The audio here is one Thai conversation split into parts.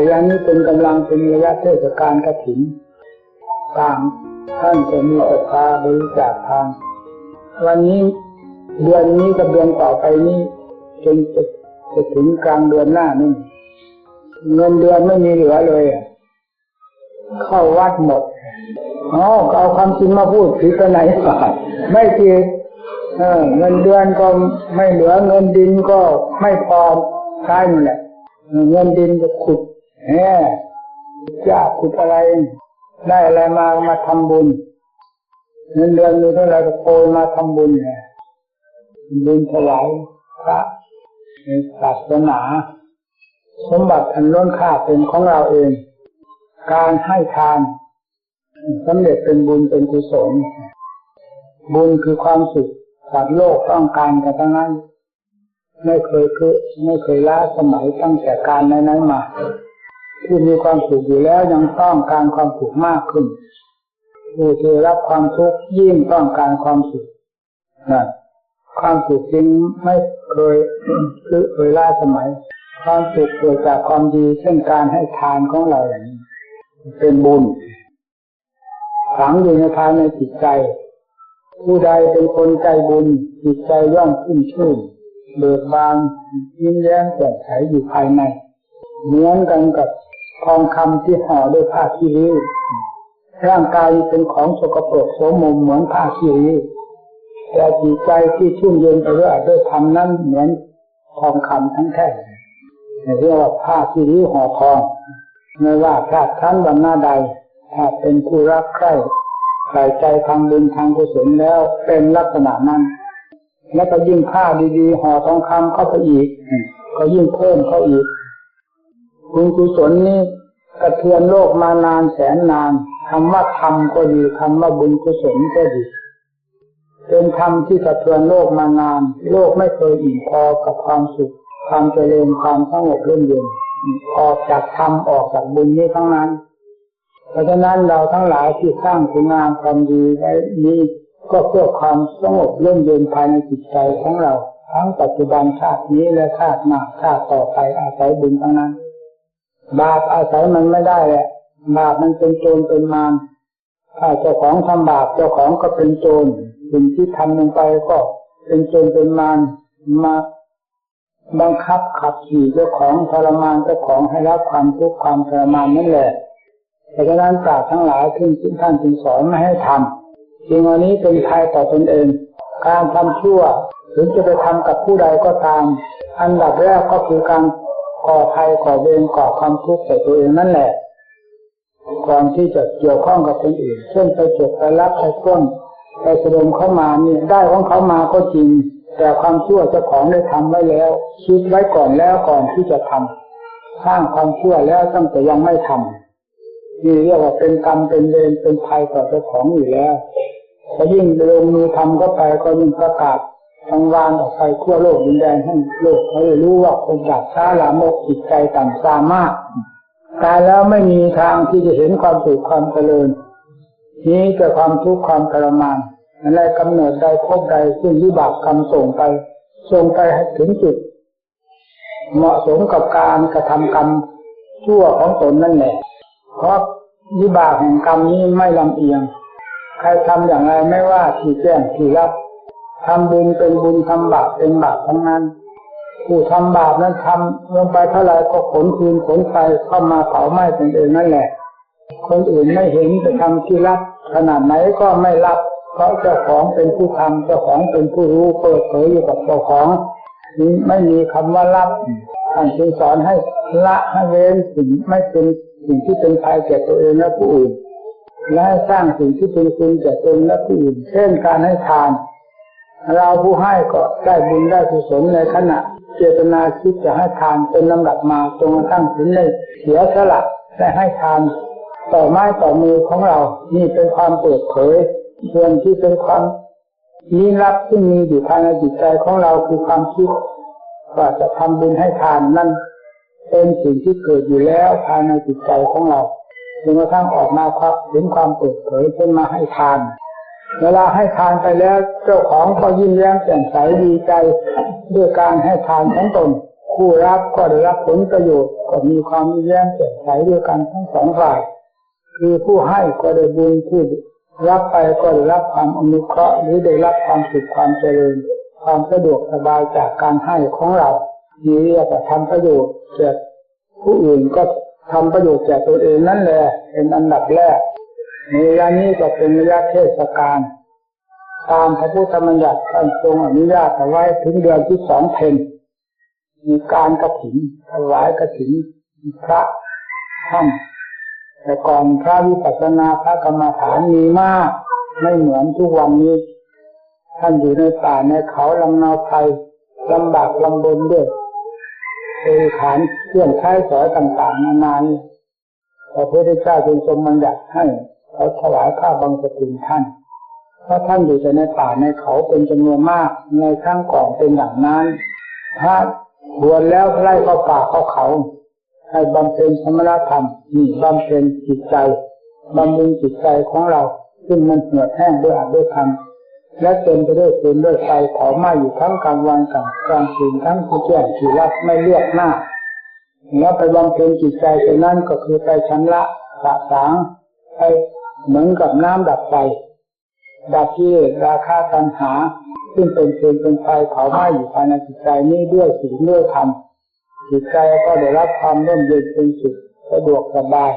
ระยะนี้เป็นกำลังเป็นระยะเทศกาลกระถิ่นต่างท่านจะมีศรัทธาบริจาคทานวันนี้เดือนนี้กับเดือนต่อไปนี้จนจะจะถึงกลางเดือนหน้านี่เงินเดือนไม่มีเหลือเลยอะเข้าวัดหมดอ๋อเอาความจริงมาพูดผิดไปไหนไม่ผิดเออเงินเดือนก็ไม่เหลือเงินดินก็ไม่พอใช้นั่นแหละเงินดินก็ขุด แหมยากขุดอะไร ได้อะไรมามาทำบุญเงินเดือนมีเท่าไหร่ก็โกยมาทำบุญเนี่ยบุญถวายพระในศาสนา สมบัติอันล้นค่าเป็นของเราเอง การให้ทานสำเร็จเป็นบุญเป็นกุศลบุญคือความสุขสัตว์โลกต้องการกันทั้งนั้น ไม่เคยคือไม่เคยล้าสมัยตั้งแต่การนั้นมา ที่มีความสุขอยู่แล้วยังต้องการความสุขมากขึ้นผู้ที่รับความทุกข์ยิ่งต้องการความสุขนะความสุขจริงไม่เคยคือเคยล้าสมัย ความสุขเกิดจากความดีเช่นการให้ทานของเราอย่างนี้เป็นบุญฝังอยู่ในภายในจิตใจ ผู้ใดเป็นคนใจบุญจิตใจย่อมขึ้นชื่นเบิกบานยิ้มแย้มแจ่มใสอยู่ภายในเหมือนกันกับ ทองคำที่ห่อด้วยผ้าขี้ริ้วร่างกายเป็นของสกปรกโสมมเหมือนผ้าขี้ริ้วแต่จิตใจที่ชุ่มเย็นไปด้วยด้วยธรรมนั้นเหมือนทองคำทั้งแท่งเรียกว่าผ้าขี้ริ้วห่อทองไม่ว่าชาติชั้นวันหน้าใดถ้าเป็นผู้รักใคร่ใส่ใจทางบุญทางกุศลแล้วเป็นลักษณะนั้น แล้วก็ยิ่งผ้าดีๆห่อทองคำเข้าไปอีก ก็ยิ่งเพิ่มเข้าอีก บุญกุศลนี้กระเทือนโลกมานานแสนนานคำว่าธรรมก็ดีคำว่าบุญกุศลก็ดีเป็นธรรมที่กระเทือนโลกมานาน โลกไม่เคยอิ่มพอกับความสุข ความเจริญความสงบร่มเย็นออกจากธรรมออกจากบุญนี้ทั้งนั้น เพราะฉะนั้นเราทั้งหลายที่สร้างคุณงามความดีไว้นี้ก็เพื่อความสงบร่มเย็นภายในจิตใจของเรา ทั้งปัจจุบันชาตินี้และชาติหน้าชาติต่อไปอาศัยบุญทั้งนั้น บาปอาศัยมันไม่ได้แหละบาปมันเป็นโจรเป็นมารถ้าเจ้าของทำบาปเจ้าของก็เป็นโจรสิ่งที่ทำลงไปก็เป็นโจรเป็นมารมาบังคับขับขี่เจ้าของทรมานเจ้าของให้รับความทุกข์ความทรมานนั่นแหละแต่ฉะนั้นปราชญ์ทั้งหลายที่ท่านจึงสอนไม่ให้ทำจริงอันนี้เป็นภัยต่อตนเอง การทำชั่ว ถึงจะไปทำกับผู้ใดก็ตาม อันดับแรกก็คือการ ก่อภัยก่อเวรก่อความทุกข์ใส่ตัวเองนั่นแหละก่อนที่จะเกี่ยวข้องกับคนอื่น เช่นไปจดไปรับไปต้นไปแสดงเข้ามานี่ได้ของเขามาก็จริง แต่ความชั่วเจ้าของได้ทำไว้แล้ว คิดไว้ก่อนแล้วก่อนที่จะทำสร้างความชั่วแล้วตั้งแต่ยังไม่ทำนี่เรียกว่าเป็นกรรมเป็นเวรเป็นภัยต่อเจ้าของอยู่แล้วพอยิ่งลงมือทำก็ไปก็ยิ่งประกาศ ทางวานออกไปทั่วโลกดินแดนให้โลกเขาได้รู้ว่าคนดักช้าลามกจิตใจต่ำซามากตายแล้วไม่มีทางที่จะเห็นความสุขความเจริญ นี้แต่ความทุกข์ความทรมานอะไรกำเนิดใดพบใดซึ่งวิบากกรรมส่งไป ส่งไปให้ถึงจุด เหมาะสมกับการกระทำกรรมชั่วของตนนั่นแหละ เพราะวิบากแห่งกรรมนี้ไม่ลำเอียง ใครทำอย่างไรไม่ว่าที่แจ้งที่รับ ทำบุญเป็นบุญทำบาปเป็นบาปทั้งนั้น ผู้ทำบาปนั้นทำลงไปเท่าไรก็ขนคืนขนไปเข้ามาเผาไหม้ตนเองนั่นแหละ คนอื่นไม่เห็นจะทำที่รับขนาดไหนก็ไม่รับ เพราะเจ้าของเป็นผู้ทำเจ้าของเป็นผู้รู้เปิดเผยอยู่กับเจ้าของนี้ไม่มีคำว่ารับท่านจึงสอนให้ละให้เว้นสิ่งไม่เป็นสิ่งที่เป็นภัยแก่ตัวเองและผู้อื่นและให้สร้างสิ่งที่เป็นคุณแก่ตนและผู้อื่น เช่นการให้ทาน เราผู้ให้ก็ได้บุญได้กุศลในขณะ เจตนาคิดจะให้ทานเป็นลำดับมาจนกระทั่งถึงในเสียสละและให้ทาน ต่อไม้ต่อมือของเรานี่เป็นความเปิดเผยส่วนที่เป็นความลี้ลับที่มีอยู่ภายในจิตใจของเราคือความคิดว่าจะทำบุญให้ทานนั่นเป็นสิ่งที่เกิดอยู่แล้วภายในจิตใจของเราจนกระทั่งออกมาครับเห็นความเปิดเผยขึ้นมาให้ทาน เวลาให้ทานไปแล้ว เจ้าของก็ยิ้มแย้มแจ่มใสดีใจ ด้วยการให้ทานของตนคผู้รับก็ได้รับผลประโยชน์ก็มีความยิ้มแย้มแจ่มใสด้วยกันทั้งสองฝ่าย คือผู้ให้ก็ได้บุญผู้รับไปก็ได้รับความอนุเคราะห์หรือได้รับความสุขความเจริญ ความสะดวกสบายจากการให้ของเรานี่เรียกว่าทำประโยชน์แก่ผู้อื่นก็ทำประโยชน์แก่ตัวเองนั่นแหละเป็นอันดับแรก ระยะนี้ก็เป็นระยะเทศกาลตามพระพุทธบัญญัติท่านทรงอนุญาตเอาไว้ถึงเดือนที่สองเพนมีการกระถิ่นถวายกระถิ่นพระท่านแต่ก่อนพระวิปัสสนาพระกรรมฐานมีมาก ไม่เหมือนทุกวันนี้ ท่านอยู่ในป่าในเขาลำนาไพรลำบากลำบนด้วยบริขารเครื่องใช้สอยต่างๆ นานานี่พระพุทธเจ้าจึงทรงบัญญัติให้ เขาถวายข้าบังสกุลท่าน เพราะท่านอยู่ในป่าในเขาเป็นจำนวนมาก ในครั้งก่อนเป็นอย่างนั้นถ้าบวชแล้วไล่เข้าป่าเข้าเขา ให้บำเพ็ญสมณธรรมนี่บำเพ็ญจิตใจบำรุงจิตใจของเรา ซึ่งมันเหือดแห้งด้วยอาด้วยธรรมและเต็มไปด้วยฟืนด้วยไฟเผาไหม้อยู่ทั้งกลางวันกลางกลางคืนทั้งที่แจ้งที่รับไม่เลือกหน้าแล้วไปบำเพ็ญจิตใจไปนั่นก็คือไปชำระสะสางไป เหมือนกับน้ำดับไฟดับที่ราคาตัญหา ซึ่งเป็นเพลิงเป็นไฟเผาไหม้อยู่ภายในจิตใจนี้ด้วยศีลด้วยธรรมจิตใจก็ได้รับความร่มเย็นเป็นสุขสะดวกสบาย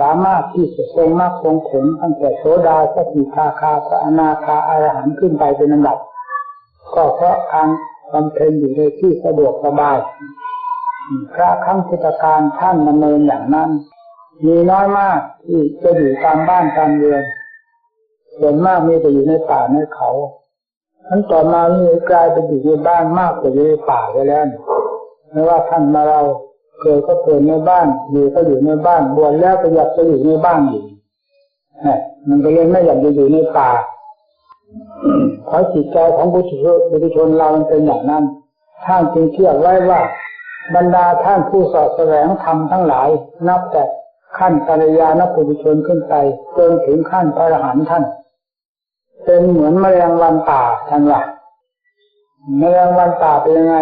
สามารถที่จะทรงมรรคทรงผลตั้งแต่โสดาสกิทาคาพระอนาคาอรหันขึ้นไปเป็นลำดับ ก็เพราะการบำเพ็ญอยู่ในที่สะดวกสบายพระครั้งพุทธการท่านดำเนินอย่างนั้น มีน้อยมากที่จะอยู่ตามบ้านตามเรือนส่วนมากมีแต่อยู่ในป่าในเขาทั้นต่อมานี่กลายเป็นอยู่ในบ้านมากกว่าอยู่ในป่าไปแล้วไม่ว่าท่านมาเราเกิดก็เกิดในบ้านอยู่ก็อยู่ในบ้านบวชแล้วก็อยากจะอยู่ในบ้านอยู่มันก็เลยไม่อยากจะอยู่ในป่าเพราะจิตใจของบุตรชนบุตรชนเราเป็นอย่างนั้น ท่านจึงเชื่อไว้ว่า บรรดาท่านผู้สอบแสวงธรรมทั้งหลาย นับแต่ ขั้นปัญญาณปุถุชนขึ้นไปจนถึงขั้นพระอรหันต์ท่าน เป็นเหมือนแมลงวันป่าท่านว่าแมลงวันป่าเป็นยังไง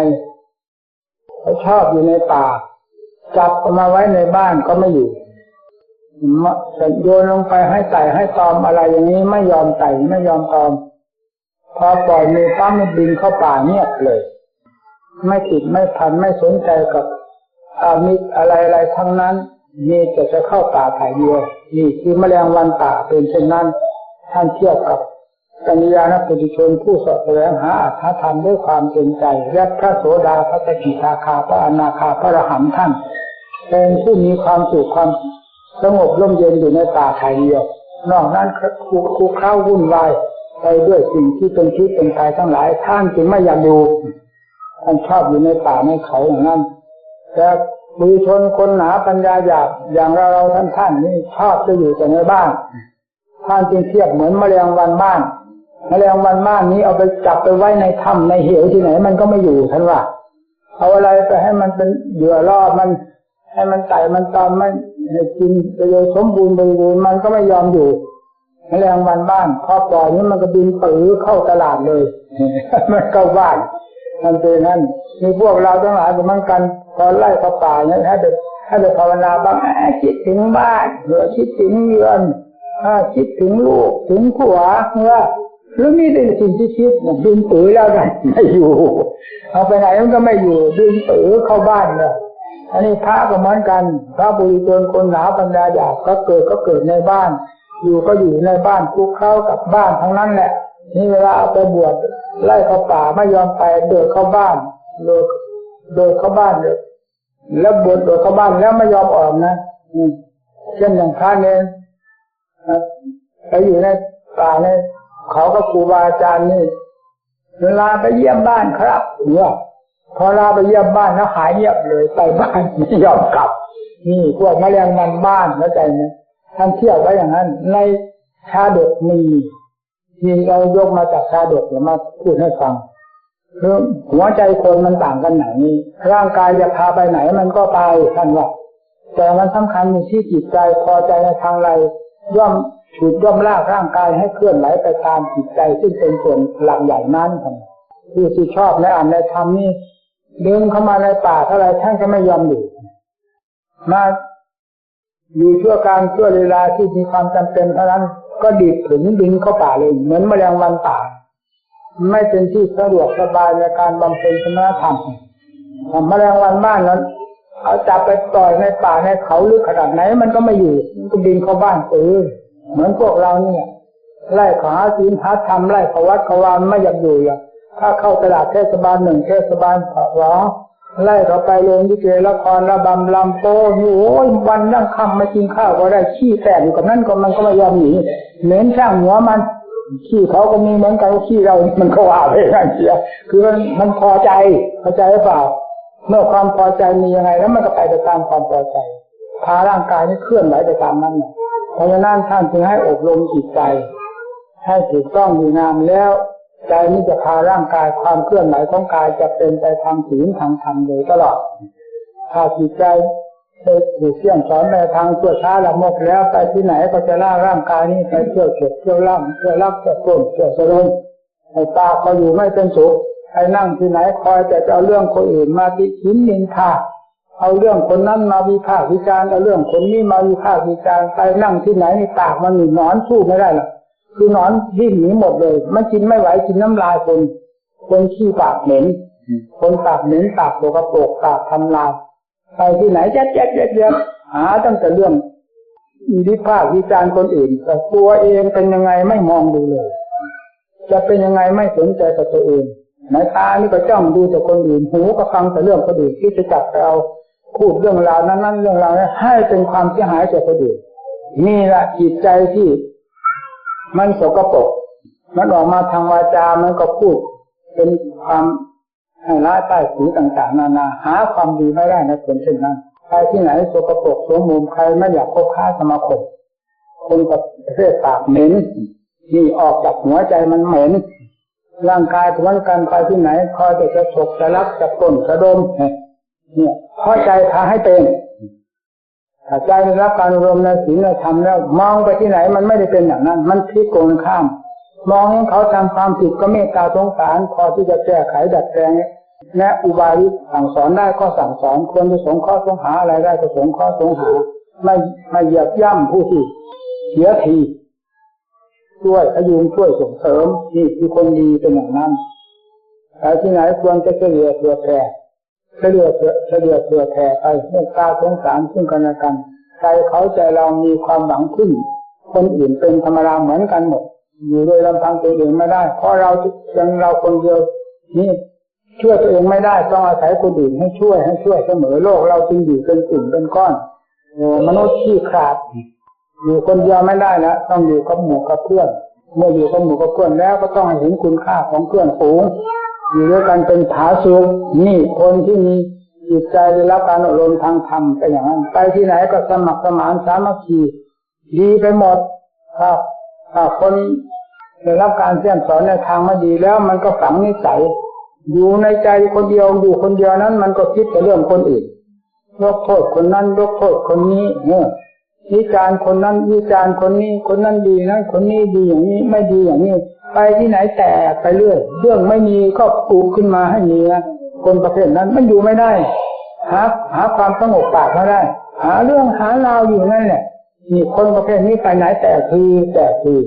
เขาชอบอยู่ในป่า จับมาไว้ในบ้านก็ไม่อยู่จะโยนลงไปให้ไต่ให้ตอมอะไรอย่างนี้ไม่ยอมไต่ไม่ยอมตอม พอปล่อยมือปั้มมันบินเข้าป่าเงียบเลย ไม่ติดไม่พันไม่สนใจกับอามิตรอะไรอะไรทั้งนั้น มีแต่จะเข้าป่าถ่ายเดียวนี่คือแมลงวันป่าเป็นเช่นนั้น ท่านเทียบกับกัญญาณปุถุชนผู้สอบแสวงหาอัธธรรมด้วยความเต็มใจและพระโสดาพระสกิทาคาพระอนาคาพระอรหันต์ท่านเป็นผู้มีความสุขความสงบร่มเย็นอยู่ในป่าถ่ายเดียวนอกนั้นคูคูเข้าวุ่นวายไปด้วยสิ่งที่เป็นชีวิตเป็นตายทั้งหลายท่านจึงไม่อยากดูท่านชอบอยู่ในป่าในเขาอย่างนั้นแต่ บุชนคนหนาปัญญาหยาบอย่างเราเราท่านท่านนี่ชอบจะอยู่แต่ในบ้านท่านจึงเทียบเหมือนแมลงวันบ้านแมลงวันบ้านนี้เอาไปจับไปไว้ในถ้ำในเหวที่ไหน มันก็ไม่อยู่ท่านว่าเอาอะไรไปให้มันเป็นเหยื่อล่อมัน ให้มันไต่มันตอมมันกินไปโดยสมบูรณ์บริบูรณ์มันก็ไม่ยอมอยู่แมลงวันบ้านพอปล่อยนี้มันก็บินปื้อเข้าตลาดเลยมันเข้าบ้านมันเป็นนั่นมีพวกเราทั้งหลายมือนกัน อไล่เข้าป่าเนี่ยถ้าเด็กถ้เด็กภาวนาบ้างคิดถึงบ้านหรือคิดถึงเรือนคิดถึงลูกถึงผัวว่าหรือมีแต่สิ่งที่คิดดึงปือแล้วกันไม่อยู่ เอาไปไหนมันก็ไม่อยู่ดึงปือเข้าบ้านเลยอันนี้พระก็เหมือนกันพระบุรีชนคนหนาปัญญาหยาบก็เกิดก็เกิดในบ้าน อยู่ก็อยู่ในบ้านคุกเข้ากับบ้านทั้งนั้นแหละนี่เวลาเอาไปบวชไล่เข้าป่าไม่ยอมไปเดินเข้าบ้านโดยโดยเข้าบ้านเลย แล้วบวชโดยเข้าบ้านแล้วไม่ยอมออกนะเช่นอย่างพระเนี่ยไปอยู่ในป่าเนี่ยเขาก็ครูบาอาจารย์นี่เวลาไปเยี่ยมบ้านครับเนี่ยพอลาไปเยี่ยมบ้านแล้วหายเงียบเลยไปบ้านไม่ยอมกลับ นี่พวกแมลงมันบ้านเข้าใจไหมท่านเที่ยวไว้อย่างนั้น ในชาดกมีที่เรายกมาจากชาดกมาพูดให้ฟัง คือหัวใจคนมันต่างกันไหน ร่างกายจะพาไปไหนมันก็ไปท่านว่าแต่มันสำคัญอยู่ที่จิตใจพอใจในทางไรย่อมถูกย่อมลากร่างกายให้เคลื่อนไหวไปตามจิตใจซึ่งเป็นส่วนหลักใหญ่นั้นผู้ที่ชอบในอ่านในธรรมนี่ดึงเข้ามาในป่าเท่าไรท่านก็ไม่ยอมอยู่มาอยู่ชั่วการชั่วเวลาที่มีความจำเป็นเท่านั้น ก็ดีดถึงดึงเข้าป่าเลย เหมือนแมลงวันป่า ไม่เป็นที่สะดวกสบายในการบำเพ็ญสมณธรรมแมลงวันบ้านนั้นเอาจับไปปล่อยในป่าในเขาหรือขนาดไหน มันก็ไม่อยู่ มันก็บินเข้าบ้านเออเหมือนพวกเราเนี่ยไล่ขาศีลหาธรรมไล่ขวัดขวานไม่อยากอยู่อะถ้าเข้าตลาดเทศบาลหนึ่งเทศบาลสองไล่เขาไปโรงยิเกละครระบำลำโป้นี่โอ้ยวันนั่งคำไม่กินข้าวก็ได้ขี้แตกอยู่กับนั่นก็มันก็ไม่ยอมหนีเหม็นช่างหัวมัน ขี้เขาก็มีเหมือนกันขี้เรา มันก็ว่าไปอย่างเสีย คือมันมันพอใจพอใจหรือเปล่า เมื่อความพอใจมียังไง แล้วมันก็ไปตามความพอใจ พาร่างกายนี่เคลื่อนไหวไปตามนั้นเพราะฉะนั้นท่านจึงให้อบรมจิตใจ ให้ถูกต้องดีงามแล้ว ใจนี้จะพาร่างกายความเคลื่อนไหวของกายจะเป็นไปทางศีลทางธรรมโดยตลอดถ้าจิตใจ ได้ถูกเสี่ยงสอนในทางเพื่อช้าละมกแล้วไปที่ไหนก็จะล่าร่างกายนี้ไปเที่ยวเก็บเที่ยวล่ำเที่ยวรักเที่ยวโกนเที่ยวสลงไอ้ตาก็อยู่ไม่เป็นสุขไอ้นั่งที่ไหนคอยแต่จะเอาเรื่องคนอื่นมาติชินนินทาเอาเรื่องคนนั้นมาวิพากษ์วิจารณ์เอาเรื่องคนนี้มาวิพากษ์วิจารณ์ไปนั่งที่ไหนนี่ปากมันหนีนอนสู้ไม่ได้หรอกคือนอนดิ้นหนีหมดเลยมันกินไม่ไหวกินน้ำลายคน คนขี้ปากเหม็นคนปากเหม็นปากโกระโปกปากทำลาย ไปที่ไหนแจ๊ดแจ๊ดแจ๊ดแจ๊ดหาตั้งแต่เรื่องวิพากษ์วิจารณ์คนอื่น แต่ตัวเองเป็นยังไงไม่มองดูเลย จะเป็นยังไงไม่สนใจกับตัวเองหมายตานี่ก็จ้องดูแต่คนอื่นหูก็ฟังแต่เรื่องคนอื่นที่จะจับเอาพูดเรื่องราวนั้นนั้นเรื่องราวนี้ให้เป็นความเสียหายแก่คนอื่นนี่แหละจิตใจที่ มันสกปรกมันออกมาทางวาจา มันก็พูดเป็นความ ให้ร้ายใต้สีต่างๆ นานา หาความดีไม่ได้ในคนเช่นนั้นใครที่ไหนสกปรกสมมุมใครไม่อยากคบค้าสมาคมคนกับประเภทปากเหม็นนี่ออกจากหัวใจมันเหม็นร่างกายทุกวันกันไปที่ไหนคอยแต่จะฉกจะรักจะต้นจะดมเนี่ยพอใจพาให้เป็นถ้าใจได้รับการรวมในศีลธรรมแล้ว มองไปที่ไหนมันไม่ได้เป็นอย่างนั้น มันพลิกโกงข้าม มองเห็นเขาทำความผิดก็เมตตาสงสารพอที่จะแก้ไขดัดแปลงแนะอุบายสั่งสอนได้ก็สั่งสอนควรจะสงข้อสงหาอะไรได้ก็สงข้อสงหาไม่ไม่เหยียบย่ำผู้ที่เสียทีช่วยพยุงช่วยส่งเสริมนี่คือคนดีเป็นอย่างนั้นแต่ที่ไหนควรจะเฉลี่ยเผื่อแผ่เฉลี่ยเฉลี่ยเผื่อแผ่ไปเมตตาสงสารซึ่งกันและกันใจเขาใจเรามีความหวังขึ้น คนอื่นเป็นธรรมดาเหมือนกันหมด อยู่โดยลำพังตัวเองไม่ได้ เพราะเรายังเราคนเดียวนี่ช่วยตัวเองไม่ได้ต้องอาศัยคนอื่นให้ช่วยให้ช่วยเสมอโลกเราจึงอยู่เป็นกลุ่มเป็นก้อนมนุษย์ที่ขาดอยู่คนเดียวไม่ได้แล้วต้องอยู่กับหมู่กับเพื่อน เมื่ออยู่กับหมู่กับเพื่อนแล้วก็ต้องเห็นคุณค่าของเพื่อนฝูงอยู่ด้วยกันเป็นผาสุกนี่คนที่มีจิตใจได้รับการอบรมทางธรรมไปอย่างนั้นไปที่ไหนก็สมัครสมานสามัคคีดีไปหมดครับ ถ้าคนได้รับการเสี่ยมสอนในทางมาดีแล้วมันก็ฝังนิสัย อยู่ในใจคนเดียวอยู่คนเดียวนั้น มันก็คิดแต่เรื่องคนอื่นยกโทษคนนั้นยกโทษคนนี้เนี่ยวิจาร์คนนั้นวิจาร์คนนี้ คนนั้นดีนั้นคนนี้ดีอย่างนี้ไม่ดีอย่างนี้ ไปที่ไหนแตกไปเรื่อยเรื่องไม่มีก็ปลูกขึ้นมาให้มีนะคนประเภทนั้นมันอยู่ไม่ได้หาหาความสงบปากไม่ได้ หาเรื่องหาราวอยู่นั่นแหละ คนประเภทนี้ไปไหนแตกคือแตกคือ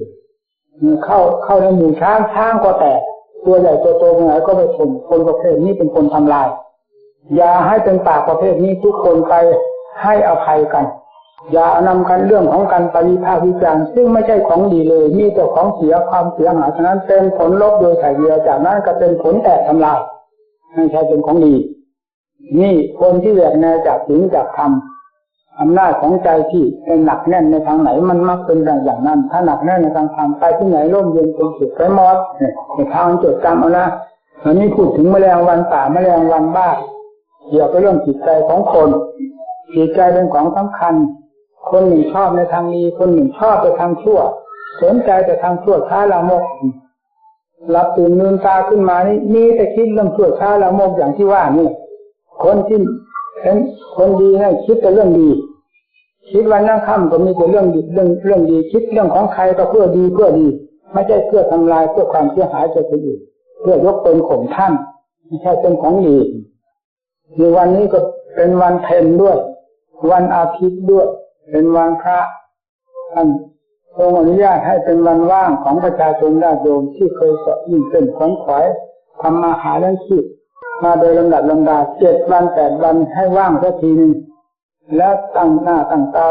เข้าเข้าในหมู่ช้างช้างก็แตกตัวใหญ่ตัวโตไหนก็ไปชนคนประเภทนี้เป็นคนทำลาย อย่าให้เป็นปากประเภทนี้ทุกคนไปให้อภัยกัน อย่านำกันเรื่องของการปฏิภาควิจารณ์ซึ่งไม่ใช่ของดีเลยมีแต่ของเสียความเสียหายฉะนั้นเป็นผลลบโดยถ่ายเดียวจากนั้นก็เป็นผลแตกทำลายไม่ใช่เป็นของดี นี่คนที่แหวกแนวจากถึงจากธรรม อำนาจของใจที่เป็นหนักแน่นในทางไหน มันมักเป็นอย่างนั้น ถ้าหนักแน่นในทางธรรมไปที่ไหนร่มเย็นเป็นสุขไปหมดในทางจดจำเอานะอันนี้พูดถึงแมลงวันป่าแมลงวันบ้าเกี่ยวกับเรื่องจิตใจของคนจิตใจเป็นของสำคัญ คนหนึ่งชอบในทางดีคนหนึ่งชอบไปทางชั่ว สนใจแต่ทางชั่วช้าละโมกหลับตื่นนืนตาขึ้นมานี่มีแต่คิดเรื่องชั่วช้าละโมกอย่างที่ว่านี่คนที่ เป็นคนดีให้คิดแต่เรื่องดี คิดวันนั่งค่ำก็มีแต่เรื่องดีเรื่องเรื่องดี คิดเรื่องของใครก็เพื่อดีเพื่อดี ไม่ใช่เพื่อทำลายเพื่อความเสียหายใจคนอื่นเพื่อยกตนข่มท่านไม่ใช่เป็นของดีมีวันนี้ก็เป็นวันเพ็ญด้วย วันอาทิตย์ด้วย เป็นวันพระท่านทรงอนุญาตให้เป็นวันว่างของประชาชนญาติโยมที่เคยสอบยิ่งเป็นขวนขวายทำมาหาเรื่องชีพ มาโดยลำดับลำดาเจ็ดวันแปดวันให้ว่างสักทีหนึงแล้วตั้งหน้าตั้งตา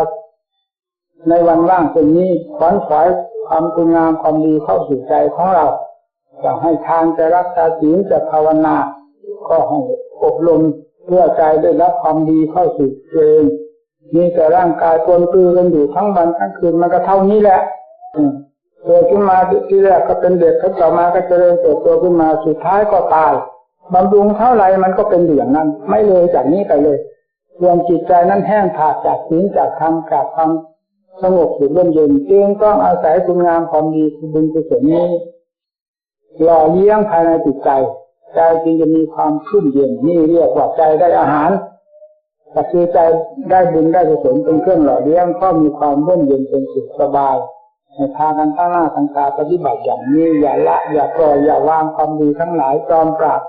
ในวันว่างเป็นนี้ขวนขวายความคุณงามความดีเข้าสู่ใจของเราจะให้ทานจะรักษาศีลจะภาวนา ก็ให้อบรมเพื่อใจได้รับความดีเข้าสู่ตัวเองมีแต่ร่างกายปนปือกันอยู่ทั้งวันทั้งคืนมันก็เท่านี้แหละเกิดขึ้นมาที่แรกก็เป็นเด็กก็ต่อมาก็เจริญเติบโตขึ้นมาสุดท้ายก็ตาย บำรุงเท่าไรมันก็เป็นอย่างนั้น ไม่เลยจากนี้ไปเลยส่วนจิตใจนั้นแห้งผากจากศีลจากธรรมจากความสงบสุขร่มเย็นจึงต้องอาศัยคุณงามความดีคือบุญกุศลนี้หล่อเลี้ยงภายในจิตใจใจจึงจะมีความชุ่มเย็นนี่เรียกว่าใจได้อาหารแต่คือใจได้บุญได้กุศลเป็นเครื่องหล่อเลี้ยงก็มีความร่มเย็นเป็นสุขสบายในทางกันตั้งหน้าตั้งตาปฏิบัติอย่างนี้อย่าละอย่าปล่อยอย่าวางความดีทั้งหลายจอมปราบ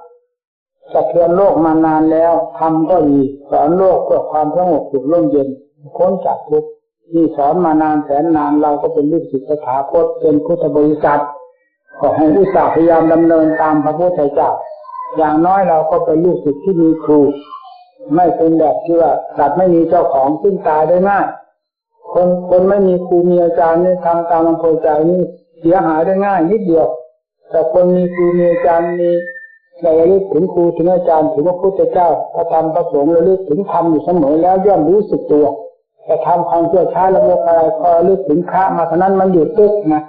สะเทือนโลกมานานแล้วทำก็ดีสอนโลกเพื่อความสงบสุขร่มเย็นพ้นจากทุกข์ที่สอนมานานแสนนานเราก็เป็นลูกศิษย์สถาคตเป็นพุทธบริษัทขอให้อุตส่าห์พยายามดำเนินตามพระพุทธเจ้าอย่างน้อยเราก็เป็นลูกศิษย์ที่มีครู ไม่เป็นแบบที่ว่าสัตว์ไม่มีเจ้าของซึ่งตายได้ง่ายคนคนไม่มีครูมีอาจารย์นี่ทำตามอำเภอใจนี่เสียหายได้ง่ายนิดเดียว แต่คนมีครูมีอาจารย์มี เราระลึกถึงครูถึงอาจารย์ถึงพระพุทธเจ้าพระธรรมพระสงฆ์ระลึกถึงธรรมอยู่เสมอแล้วย่อมรู้สึกตัวแต่ทำความเชั่วช้าละโมบอะไรพอระลึกถึงพระมาเท่านั้นมันหยุดตึกนะ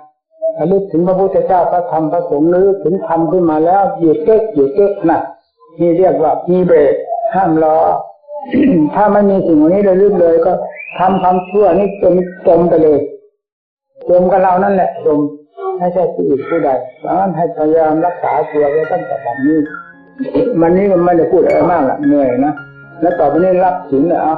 ระลึกถึงพระพุทธเจ้าพระธรรมพระสงฆ์ระลึกถึงธรรมขึ้นมาแล้วหยุดเก๊กหยุดเก๊กนะนี่เรียกว่ามีเบรกห้ามรอถ้าไม่มีสิ่งเหล่านี้ระลึกเลยก็ทำความชั่วนี่จมจมไปเลยจมกับเรานั่นแหละจม ไม่ใช่ผู้อื่นผู้ใดดังนั้นให้พยายามรักษาตัวไว้ตั้งแต่บันนี้วันนี้มันไม่ได้พูดอะไรมากละเหนื่อยนะแล้วต่อไปนี้รับศีลเลยอะ